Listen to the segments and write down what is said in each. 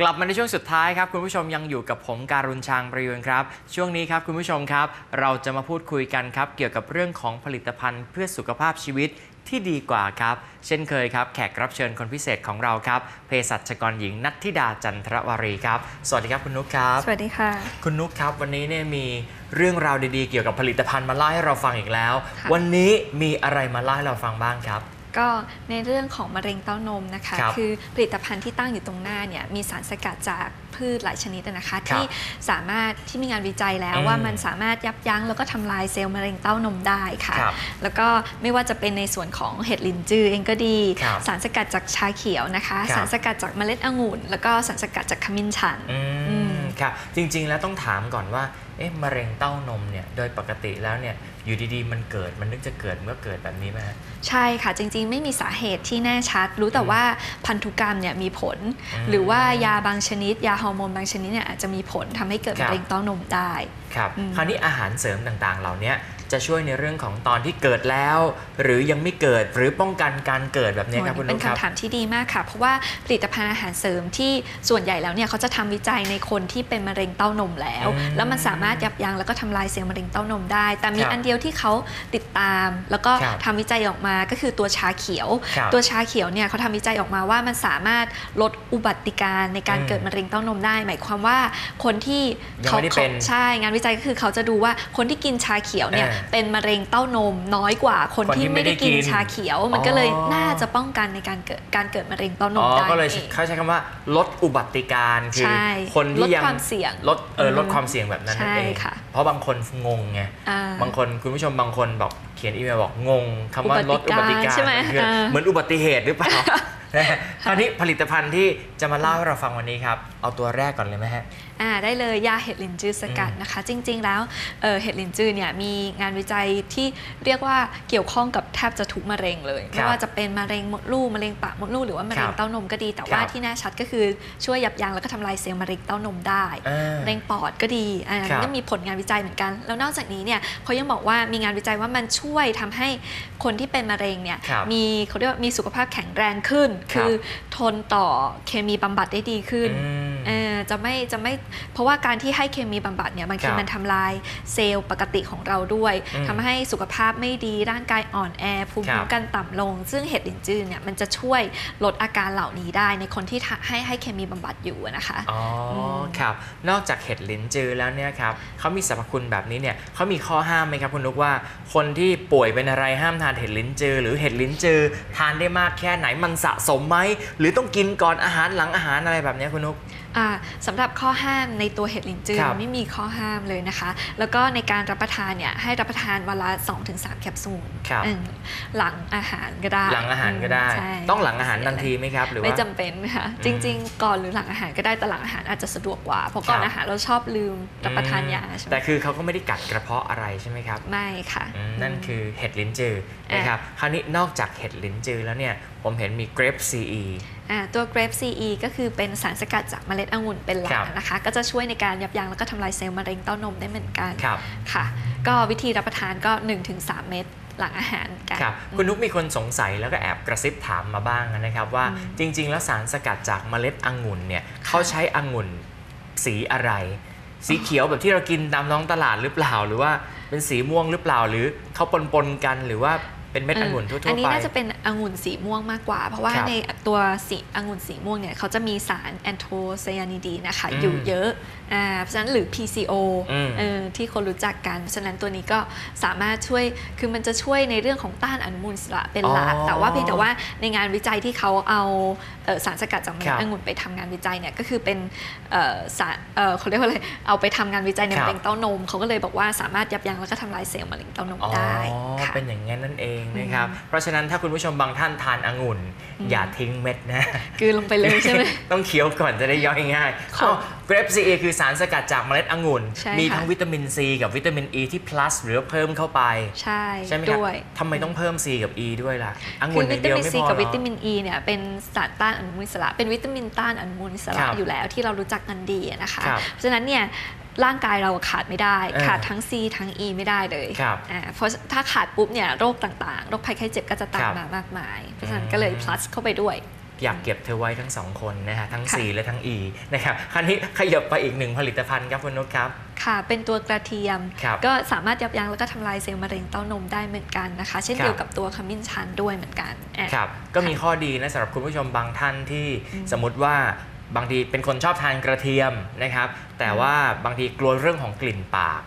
กลับมาในช่วงสุดท้ายครับ คุณผู้ชมยังอยู่กับผมการุณชางประยุนครับ ช่วงนี้ครับคุณผู้ชมครับ เราจะมาพูดคุยกันครับ เกี่ยวกับเรื่องของผลิตภัณฑ์เพื่อสุขภาพชีวิตที่ดีกว่าครับ เช่นเคยครับ แขกรับเชิญคนพิเศษของเราครับเภสัชกรหญิงนัทธิดาจันทรวารีครับ สวัสดีครับคุณนุกครับ สวัสดีค่ะ คุณนุกครับ วันนี้เนี่ยมีเรื่องราวดีๆ เกี่ยวกับผลิตภัณฑ์มาเล่าให้เราฟังอีกแล้วค่ะวันนี้มีอะไรมาเล่าให้เราฟังบ้างครับ ก็ในเรื่องของมะเร็งเต้านมนะคะครับอผลิตภัณฑ์ที่ตั้งอยู่ตรงหน้าเนี่ยมีสารสกัดจากพืชหลายชนิดนะคะ ครับที่สามารถที่มีงานวิจัยแล้วอืมว่ามันสามารถยับยั้งแล้วก็ทำลายเซลล์มะเร็งเต้านมได้ค่ะ ครับแล้วก็ไม่ว่าจะเป็นในส่วนของเห็ดลินจือเองก็ดี ครับสารสกัดจากชาเขียวนะคะ ครับ สารสกัดจากเมล็ดองุ่น แล้วก็สารสกัดจากขมิ้นชัน อือืมมครับจริงๆแล้วต้องถามก่อนว่าเอ๊ะมะเร็งเต้านมเนี่ยโดยปกติแล้วเนี่ย อยู่ดีๆ มันเกิดมันนึกจะเกิดเมื่อเกิดแบบนี้ไหมฮะใช่ค่ะจริงๆ ไม่มีสาเหตุที่แน่ชัด รู้แต่ว่าพันธุกรรมเนี่ยมีผลอืมหรือว่ายาบางชนิด ยาฮอร์โมนบางชนิดเนี่ยอาจจะมีผลทำให้เกิดครัมะบเร็งเต้านมได้ ครับอืมคราวนี้อาหารเสริมต่างๆ เหล่านี้ จะช่วยในเรื่องของตอนที่เกิดแล้ว หรือยังไม่เกิดหรือป้องกันการเกิดแบบนี้ครับโอ้คุณเป็นุนกครับคำถามที่ดีมากค่ะ เพราะว่าผลิตภัณฑ์อาหารเสริมที่ส่วนใหญ่แล้วเนี่ยเขาจะทำวิจัยในคนที่เป็นมะเร็งเต้านมแล้วอืมแล้วมันสามารถยับยั้งแล้วก็ทำลายเซลล์มะเร็งเต้านมได้ แต่มีครับอันเดียวที่เขาติดตาม แล้วก็ครับทำวิจัยออกมาก็คือตัวชาเขียวครับตัวชาเขียวเนี่ยเขาทำวิจัยออกมาว่ามันสามารถลดอุบัติการณ์ในการอืมเกิดมะเร็งเต้านมได้ หมายความว่าคนที่ยังเขาไม่ได้เป็นใช่งานวิจัยก็คือเขาจะดูว่าคนที่กินชาเขียวเนี่ยเออเป็นมะเร็งเต้านมน้อยกว่าคนคนที่ที่ไม่ไม่ได้ได้กินกินชาเขียว มันอ๋อก็เลยน่าจะป้องกันในการเกิดการเกิดมะเร็งเต้านอ๋มอ ได้ก็เลยเอง เขาใช้คำว่าลดอุบัติการณ์คือใช่คนที่ยังลดความเสี่ยงลดเอออืมลดความเสี่ยงแบบนั้นนั่นเองใช่ค่ะ เพราะบางคนงงไง อ่าบางคนคุณผู้ชมบางคนบอกเขียนอีเมลบอกงงคำว่าลดอุอุบับัติติการการใช่ไหมนคือเออเหมือนอุบัติเหตุหรือเปล่า นะฮะคราวนี้ผลิตภัณฑ์ที่จะมาเล่าให้เราฟังวันนี้ครับ เอาตัวแรกก่อนเลยไหมฮะ อ่าได้เลยยาเห็ดลินจือสกัดอืมนะคะ จริง ๆ แล้วเอ่อเห็ดลินจือเนี่ยมีงานวิจัยที่เรียกว่าเกี่ยวข้องกับแทบจะทุกมะเร็งเลยครับไม่ว่าจะเป็นมะเร็งมดลูกมะเร็งปากมดลูกหรือว่ามะเร็คงรับเต้านมก็ดี แต่ว่าครับที่แน่ชัดก็คือช่วยยับยั้งแล้วก็ทำลายเซลล์มะเร็งเต้านมได้อ่ามะเร็งปอดก็ดีอันนั้ครันบก็มีผลงานวิจัยเหมือนกัน แล้วนอกจากนี้เนี่ยเขายังบอกว่ามีงานวิจัยว่ามันช่วยทำให้คนที่เป็นมะเร็งเนี่ยครับ มีเขาเรียกว่ามีสุขภาพแข็งแรงขึ้นครับคือทนต่อเคมีบำบัดได้ดีขึ้นอืมเออ จะไม่จะไม่เพราะว่าการที่ให้เคมีบำบัดเนี่ยบางทีครับมันทำลายเซลล์ปกติของเราด้วยอืมทำให้สุขภาพไม่ดีร่างกายอ่อนแอภูมิครับคุ้มกันต่ำลง ซึ่งเห็ดลินจือเนี่ยมันจะช่วยลดอาการเหล่านี้ได้ในคนที่ทะให้ให้เคมีบำบัดอยู่อะนะคะอ๋ออมครับนอกจากเห็ดลิ้นจือแล้วเนี่ยครับเขามีสรรพคุณแบบนี้เนี่ยเขามีข้อห้ามไหมครับคุณนุกว่า คนที่ป่วยเป็นอะไรห้ามทานเห็ดลิ้นจือ หรือเห็ดลิ้นจือ ทานได้มากแค่ไหนมันสะสมไหมหรือต้องกินก่อนอาหารหลังอาหารอะไรแบบเนี้ยคุณนุกอ่าสำหรับข้อห้ามในตัวเห็ดลินจือครับไม่มีข้อห้ามเลยนะคะ แล้วก็ในการรับประทานเนี่ยให้รับประทานวันละ2-3แคปซูลครับอืมหลังอาหารก็ได้ หลังอาหารก็ได้ใช่ต้องหลังอาหารทันทีไหมครับหรือไม่ว่าจำเป็นค่ะอืมจริง ๆ ก่อนหรือหลังอาหารก็ได้แต่หลังอาหารอาจจะสะดวกกว่าเพราะก่อนครับอาหารเราชอบลืมรับประทานยาใช่ไหมแต่คือเขาก็ไม่ได้กัดกระเพาะอะไรใช่ไหมครับไม่ค่ะอืมนั่นคือเห็ดลิ้นจือนะครับคราวนี้นอกจากเห็ดลิ้นจือแล้วเนี่ยผมเห็นมี grape CE อ่าตัว grape CE ก็คือเป็นสารสกัดจากเมล็ดองุ่นเป็นหลัครักบนะคะ ก็จะช่วยในการยับยั้งแล้วก็ทำลายเซลล์มะเร็งเต้านมได้เหมือนกันครับค่ะ ก็วิธีรับประทานก็ 1-3 เม็ดหลังอาหารกันครับคุณนุกมีคนสงสัยแล้วก็แอบกระซิบถามมาบ้างนะครับ ว่าอืมจริง ๆ แล้วสารสกัดจากเมล็ดองุ่นเนี่ยเขาใช้องุ่นสีอะไร สีเขียวแบบที่เรากินตามท้องตลาดหรือเปล่า หรือว่าเป็นสีม่วงหรือเปล่าหรือเขาปนๆกันหรือว่า เป็นเม็ดองุ่นทั่วๆไปอันนี้น่าจะเป็นองุ่นสีม่วงมากกว่า เพราะว่าครับในตัวสีองุ่นสีม่วงเนี่ยเขาจะมีสารแอนโทไซยานิดีนะคะอืมอยู่เยอะอ่าเพราะฉะนั้นหรือ PCO อืมเออที่คนรู้จักกัน เพราะฉะนั้นตัวนี้ก็สามารถช่วยคือมันจะช่วยในเรื่องของต้านอนุมูลอิสระเป็นหลักอ๋อแต่ว่าเพียงแต่ว่าในงานวิจัยที่เขาเอาเอ่อสารสกัดจากเมคล็รัดบองุ่นไปทำงานวิจัยเนี่ยก็คือเป็นเอ่อสารเอ่อเขาเรียกว่าอะไรเอาไปทำงานวิจัยในครับมะเร็งเต้านมเขาก็เลยบอกว่าสามารถยับยั้งแล้วก็ทำลายเซลล์มะเร็งเต้านมอ๋อได้ค่ะเป็นอย่างนั้นนั่นเองนะครับอืมเพราะฉะนั้นถ้าคุณผู้ชมบางท่านทานองุ่นอืมอย่าทิ้งเม็ดนะกลืนลงไปเลยใช่ไหมต้องเคี้ยวก่อนจะได้ย่อยง่ายค่ะอ้าว grape CA คือสารสกัดจากเมล็ดองุ่นใช่มีค่ะทั้งวิตามิน C กับวิตามิน E ที่ plus หรือว่าเพิ่มเข้าไป ใช่ใช่ไหมครับด้วยทำไมต้องเพิ่ม C กับ E ด้วยล่ะอคืงุ่นออวิย่างตาเดียวมินไม่ซีพอกับเหรวิตาอมินอ e เนี่ยเป็นสารต้านอนุมูลอิสระ เป็นวิตามินต้านอนุมูลอิสคระรับอยู่แล้วที่เรารู้จักกันดีอะนะคะครับเพราะฉะนั้นเนี่ย ร่างกายเราขาดไม่ได้เออขาดทั้ง C ทั้ง E ไม่ได้เลยครับอ่าเพราะถ้าขาดปุ๊บเนี่ยโรคต่างๆ โรคภัยไข้เจ็บก็จะตาครัมบมามากมาย เพราะฉะนั้นอืมก็เลย plus เข้าไปด้วยอยากเก็บเธอไว้ทั้งสองคนนะฮะทั้งค่ะ C และทั้ง E นะครับคราวนี้ขยับไปอีกหนึ่งผลิตภัณฑ์ครับคุณนุชครับค่ะ เป็นตัวกระเทียมครับก็สามารถยับยั้งแล้วก็ทำลายเซลล์มะเร็งเต้านมได้เหมือนกันนะคะ เช่นครับเดียวกับตัวขมิ้นชันด้วยเหมือนกันอะครับก็มีข้อดีนะสำหรับคุณผู้ชมบางท่านที่อืมสมมติว่า บางทีเป็นคนชอบทานกระเทียมนะครับ แต่ว่าบางทีกลัวเรื่องของกลิ่นปาก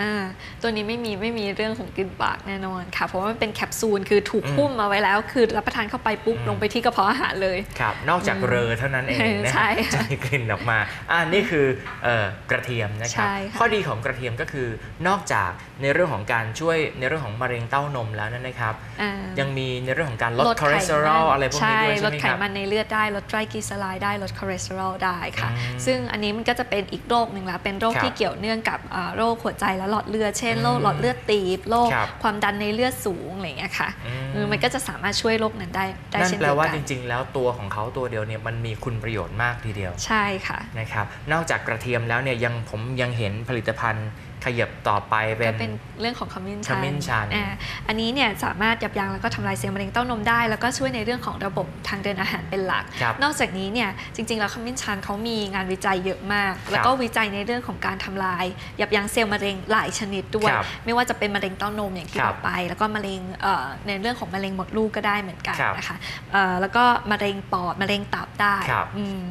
อ่าตัวนี้ไม่มีไม่มีเรื่องของกลิ่นปากแน่นอนค่ะ เพราะว่ามันเป็นแคปซูลคือถูกอืมหุ้มมาไว้แล้ว คือรับประทานเข้าไปปุ๊บอืมลงไปที่กระเพาะอาหารเลย ครับ นอกจากอืมเรอเท่านั้นเองนะใช่ฮะค่ะจะมีกลิ่นออกมาอ่านี่คือเอ่อกระเทียมนะครับ ใช่ค่ะ ข้อดีของกระเทียมก็คือนอกจากในเรื่องของการช่วยในเรื่องของมะเร็งเต้านมแล้วนั่นนะครับ อ่า ยังมีในเรื่องของการลดลดคอเลสเตอรอลไขมันอะไรพวกนี้ด้วยลใช่ดไหมไขครับ มันในเลือดได้ ลดไตรกลีเซอไรด์ได้ ลดคอเลสเตอรอลได้ค่ะ อืมซึ่งอันนี้มันก็จะเป็นอีกโรคหนึ่งละ เป็นโรคครับที่เกี่ยวเนื่องกับอ่าโรคหัวใจและหลอดเลือดเช่นอืมโรคหลอดเลือดตีบโรคครับความดันในเลือดสูงอะไรอย่างเงี้ยค่ะอืมเออมันก็จะสามารถช่วยโรคนั้นได้ได้นั่นเช่นแปลเดียวว่ากัจนริง ๆ แล้วตัวของเขาตัวเดียวเนี่ยมันมีคุณประโยชน์มากทีเดียว ใช่ค่ะนะครับนอกจากกระเทียมแล้วเนี่ยยังผมยังเห็นผลิตภัณฑ์ขยับต่อไปเป็ก็นเป็นเรื่องของขมิ้นขชันมิ้นชันอ่าอันนี้เนี่ยสามารถยับยั้งแล้วก็ทำลายเซลล์มะเร็งเต้านมได้ แล้วก็ช่วยในเรื่องของระบบทางเดินอาหารเป็นหลักครับนอกจากนี้เนี่ยจริง ๆ แล้วขมิ้นชันเขามีงานวิจัยเยอะมาก แล้วก็วิจัยในเรื่องของการทำลาย ยับยั้งเซลล์มะเร็งหลายชนิดด้วยครับไม่ว่าจะเป็นมะเร็งเต้านมอย่างที่ครับบอกไป แล้วก็มะเร็งเอ่อในเรื่องของมะเร็งมดลูกก็ได้เหมือนกันครับนะคะเอ่อแล้วก็มะเร็งปอดมะเร็งตับได้ครับอืม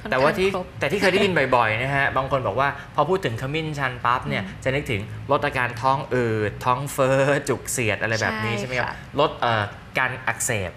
ค่อนแต่ว่าข้งที่ครบแต่ที่เคยได้ยินบ่อยๆนะฮะบางคนบอกว่าพอพูดถึงขมิ้นชันปั๊บเนี่ยจะนึกถึงลดอาการท้องอืดท้องเฟ้อจุกเสียดอะไรแบบนี้ใช่ใช่ไหมครับค่ะลดเอ่อการอักเสบ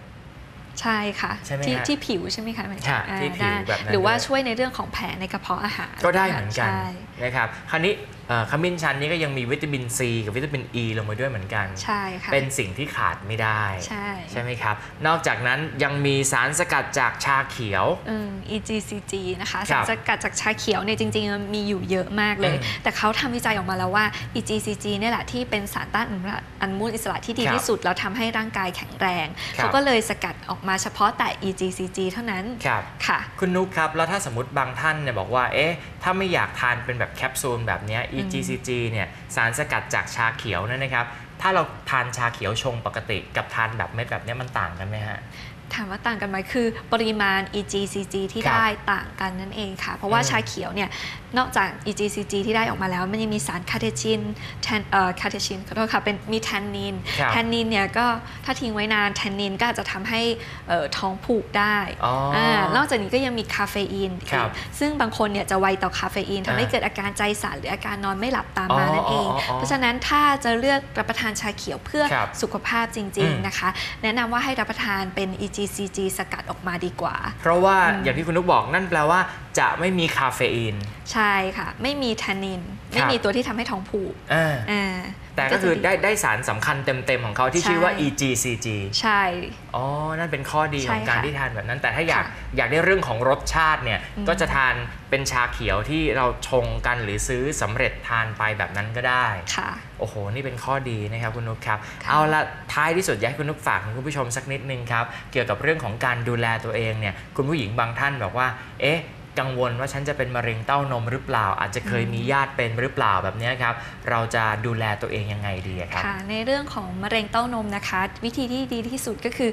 ใช่ค่ะใช่ไหมที่ฮะที่ผิวใช่ไหมคะหมายถึงค่ะอ่าที่ผิวได้แบบนั้นหรือว่าด้วยช่วยในเรื่องของแผลในกระเพาะอาหารก็ได้เหมือนกันใช่นะครับคราวนี้เอ่อ ขมิ้นชันนี้ก็ยังมีวิตามินซีกับวิตามินอ e ีลงไปด้วยเหมือนกัน ใช่ค่ะ เป็นสิ่งที่ขาดไม่ได้ ใช่ ใช่ไหมครับ นอกจากนั้นยังมีสารสกัดจากชาเขียว อืม EGCG นะคะครัสาบรสกัดจากชาเขียวเนี่ยจริงๆมันมีอยู่เยอะมากเลยอืมแต่เขาทำวิจัยออกมาแล้วว่า EGCG เนี่ยแหละที่เป็นสารต้านอนุมูลอนุมูลอิสระที่ดีครับที่สุดแล้วทำให้ร่างกายแข็งแรงครับเขาก็เลยสกัดออกมาเฉพาะแต่ EGCG เท่านั้น ครับค่ะ คุณนุ๊กครับ แล้วถ้าสมมติบางท่านเนี่ยบอกว่า เอ๊ะ ถ้าไม่อยากทานเป็นแบบแคปซูลแบบเนี้ย EGCG เนี่ยสารสกัดจากชาเขียวนั่นนะครับ ถ้าเราทานชาเขียวชงปกติกับทานแบบเม็ดแบบนี้มันต่างกันไหมฮะ ถามว่าต่างกันไหมคือปริมาณ EGCG ที่ครับได้ต่างกันนั่นเองค่ะ เพราะว่าอืมชาเขียวเนี่ยนอกจาก EGCG ที่ได้ออกมาแล้ว มันยังมีสารคาเทชินแทนเอ่อคาเทชินขอโทษค่ะเป็นมีแทนนินครับ แทนนินเนี่ยก็ถ้าทิ้งไว้นานแทนนินก็อาจจะทำให้เอ่อท้องผูกได้ อ๋ออ่านอกจากนี้ก็ยังมีคาเฟอีนครับอีกซึ่งบางคนเนี่ยจะไวต่อคาเฟอีนทำให้อ่าเกิดอาการใจสั่นหรืออาการนอนไม่หลับตามมาอ๋อนั่นเอง อ๋ออ๋อเพราะฉะนั้นถ้าจะเลือกรับประทานชาเขียวเพื่อครับสุขภาพจริง อืม ๆนะคะ แนะนำว่าให้รับประทานเป็น EGCG สกัดออกมาดีกว่า เพราะว่าอย่างที่คุณนุ๊กบอกนั่นแปลว่าจะไม่มีคาเฟอีน ใช่ค่ะ ไม่มีแทนนิน ไม่มีตัวที่ทำให้ท้องผูกอ่าอ่าแต่ก็คือจะได้ได้สารสำคัญเต็ม ๆ ของเขาที่ชื่อว่าใช่ EGCG ใช่ อ๋อ นั่นเป็นข้อดีใช่ของการค่ะที่ทานแบบนั้น แต่ถ้าอยากค่ะอยากได้เรื่องของรสชาติเนี่ยอืมก็จะทานเป็นชาเขียวที่เราชงกันหรือซื้อสำเร็จทานไปแบบนั้นก็ได้ค่ะโอ้โห นี่เป็นข้อดีนะครับคุณนุ๊กครับค่ะเอาละท้ายที่สุดอยากให้คุณนุ๊กฝากถึงคุณผู้ชมสักนิดนึงครับ เกี่ยวกับเรื่องของการดูแลตัวเองเนี่ย คุณผู้หญิงบางท่านบอกว่า เอ๊ะ กังวลว่าฉันจะเป็นมะเร็งเต้านมหรือเปล่า อาจจะเคยมีญาติเป็นหรือเปล่าแบบนี้ครับ เราจะดูแลตัวเองยังไงดีครับค่ะในเรื่องของมะเร็งเต้านมนะคะ วิธีที่ดีที่สุดก็คือ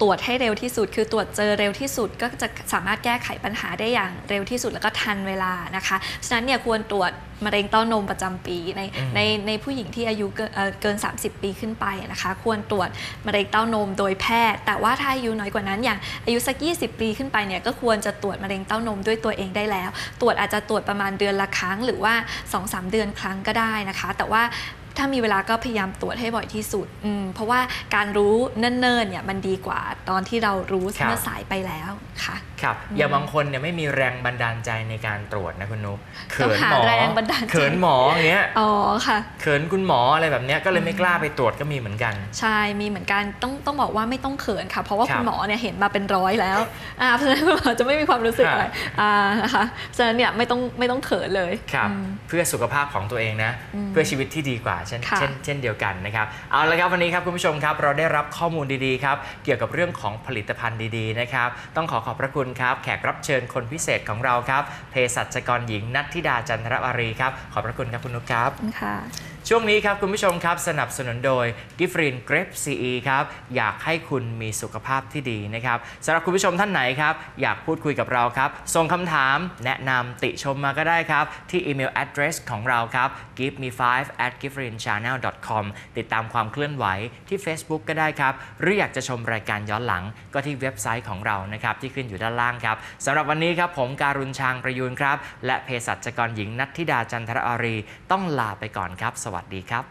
ตรวจให้เร็วที่สุด คือตรวจเจอเร็วที่สุดก็จะสามารถแก้ไขปัญหาได้อย่างเร็วที่สุดแล้วก็ทันเวลานะคะฉะนั้นเนี่ยควรตรวจมะเร็งเต้านมประจำปีในอืมในในผู้หญิงที่อายุเกินเอ่อเกิน 30 ปีขึ้นไปนะคะ ควรตรวจมะเร็งเต้านมโดยแพทย์ แต่ว่าถ้าอายุน้อยกว่านั้นอย่างอายุสัก 20 ปีขึ้นไปเนี่ยก็ควรจะตรวจมะเร็งเต้านมด้วยตัวเองได้แล้ว ตรวจอาจจะตรวจประมาณเดือนละครั้ง หรือว่า 2-3 เดือนครั้งก็ได้นะคะ แต่ว่า ถ้ามีเวลาก็พยายามตรวจให้บ่อยที่สุดอืมเพราะว่าการรู้เนิ่นๆเนี่ยมันดีกว่าตอนที่เรารู้ครับเมื่อสายไปแล้วค่ะครับอย่างบางคนเนี่ยไม่มีแรงบันดาลใจในการตรวจนะคุณนุ๊กเขิต้องนหาหมอแรงบันดาลใจเขินหมออย่างเงี้ยอ๋อค่ะเขินคุณหมออะไรแบบเนี้ยก็เลยไม่กล้าไปตรวจก็มีเหมือนกัน ใช่มีเหมือนกันต้องต้องบอกว่าไม่ต้องเขินค่ะ เพราะว่าครับคุณหมอเนี่ยเห็นมาเป็นร้อยแล้วอ่าเพราะฉะนั้นคุณหมอจะไม่มีความรู้สึกครับอะไรอ่านะคะฉะนั้นเนี่ยไม่ต้องไม่ต้องเขินเลยครับอืมเพื่อสุขภาพของตัวเองนะอืมเพื่อชีวิตที่ดีกว่าเช่นค่ะเช่นเช่นเดียวกันนะครับเอาละครับวันนี้ครับคุณผู้ชมครับเราได้รับข้อมูลดีๆครับเกี่ยวกับเรื่องของผลิตภัณฑ์ดีๆนะครับต้องขอขอบพระคุณครับแขกรับเชิญคนพิเศษของเราครับเภสัชกรหญิงนัทธิดาจันทรวารีครับขอบพระคุณครับคุณนุชครับค่ะ ช่วงนี้ครับ คุณผู้ชมครับ สนับสนุนโดยกิฟรินเกรปซีครับ อยากให้คุณมีสุขภาพที่ดีนะครับสำหรับคุณผู้ชมท่านไหนครับ อยากพูดคุยกับเราครับ ส่งคำถามแนะนำติชมมาก็ได้ครับ ที่อีเมล address ของเราครับ give me 5 at gifrinchannel com ติดตามความเคลื่อนไหวที่ Facebook ก็ได้ครับ หรืออยากจะชมรายการย้อนหลังก็ที่เว็บไซต์ของเรานะครับที่ขึ้นอยู่ด้านล่างครับสำหรับวันนี้ครับผมการุณชางประยูนครับและเภสัชกรหญิงนัทธิดาจันทรอารี ต้องลาไปก่อนครับสวัสดีครับ